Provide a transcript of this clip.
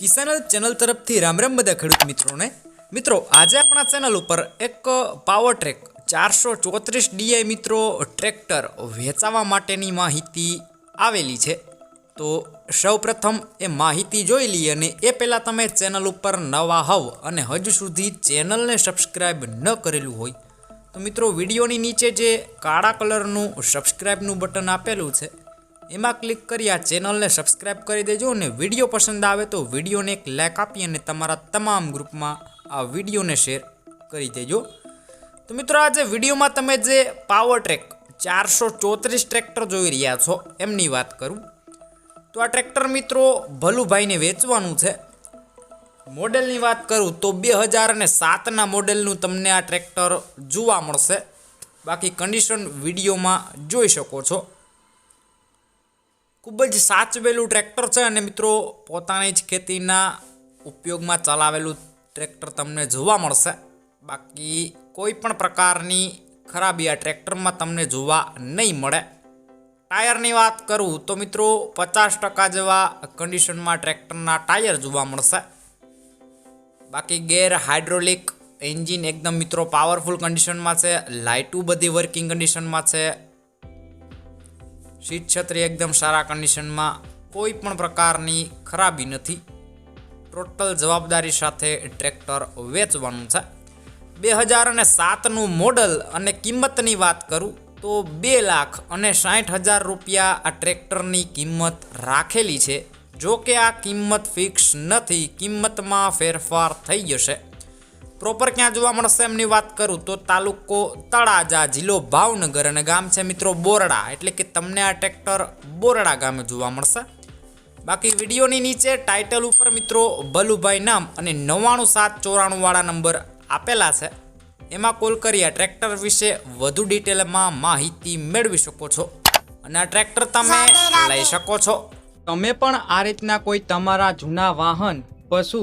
કિસાન channel તરફથી રામ રામ બધા ખેડૂત મિત્રોને. મિત્રો, આજે આપણા ચેનલ ઉપર એક પાવર ટ્રેક, ચારસો ચોત્રીસ ડીઆઈ મિત્રો ટ્રેક્ટર વેચાવા માટેની માહિતી આવેલી છે. તો સૌપ્રથમ એ માહિતી જોઈ લઈએ અને એ પહેલાં તમે ચેનલ ઉપર નવા હોવ અને હજુ સુધી ચેનલને સબસ્ક્રાઈબ ન કરેલું હોય, તો મિત્રો વિડીયોની નીચે જે કાળા કલરનું સબસ્ક્રાઈબનું બટન આપેલું છે એમાં ક્લિક કરી આ ચેનલને સબસ્ક્રાઈબ કરી દેજો અને વીડિયો પસંદ આવે તો વિડીયોને એક લાઇક આપી અને તમારા તમામ ગ્રુપમાં આ વિડીયોને શેર કરી દેજો. તો મિત્રો આજે વિડીયોમાં તમે જે પાવર ટ્રેક ચારસો ચોત્રીસ ટ્રેક્ટર જોઈ રહ્યા છો, એમની વાત કરું. તો આ ટ્રેક્ટર મિત્રો ભલુભાઈને વેચવાનું છે. મોડેલની વાત કરું તો બે હજાર અને સાતના મોડેલનું તમને આ ટ્રેક્ટર જોવા મળશે. બાકી કન્ડિશન વિડીયોમાં જોઈ શકો છો. ખૂબ જ સાચવેલું ટ્રેક્ટર છે અને મિત્રો, પોતાની જ ખેતીના ઉપયોગમાં ચલાવેલું ટ્રેક્ટર તમને જોવા મળશે. બાકી કોઈ પણ પ્રકારની ખરાબી આ ટ્રેક્ટરમાં તમને જોવા નહીં મળે. ટાયરની વાત કરું તો મિત્રો, પચાસ ટકા જેવા કન્ડિશનમાં ટ્રેક્ટરના ટાયર જોવા મળશે. બાકી ગેર હાઇડ્રોલિક એન્જિન એકદમ મિત્રો પાવરફુલ કન્ડિશનમાં છે, લાઇટું બધી વર્કિંગ કન્ડિશનમાં છે સીટ છત્રી એકદમ સારા કન્ડિશનમાં કોઈ પણ પ્રકારની ખરાબી નથી. ટોટલ જવાબદારી સાથે ટ્રેક્ટર વેચવાનું છે. બે હજાર અને સાતનું મોડલ અને કિંમતની વાત કરું તો બે લાખ અને સાઠ હજાર રૂપિયા આ ટ્રેક્ટરની કિંમત રાખેલી છે. જો કે આ કિંમત ફિક્સ નથી, કિંમતમાં ફેરફાર થઈ જશે. પ્રોપર ક્યાં જોવા મળશે એમની વાત કરું તો તાલુકો તળાજા જિલ્લો ભાવનગર અને ગામ છે મિત્રો બોરડા. એટલે કે તમને આ ટ્રેક્ટર બોરડા ગામે જોવા મળશે. બાકી વિડીયોની નીચે ટાઇટલ ઉપર મિત્રો બલુભાઈ નામ અને નવ્વાણું સાત ચોરાણુંવાળા નંબર આપેલા છે. એમાં કોલ કરી આ ટ્રેક્ટર વિશે વધુ ડિટેલમાં માહિતી મેળવી શકો છો. અને આ ટ્રેક્ટર તમે લઈ શકો છો. તમે પણ આ રીતના કોઈ તમારા જૂના વાહન પશુ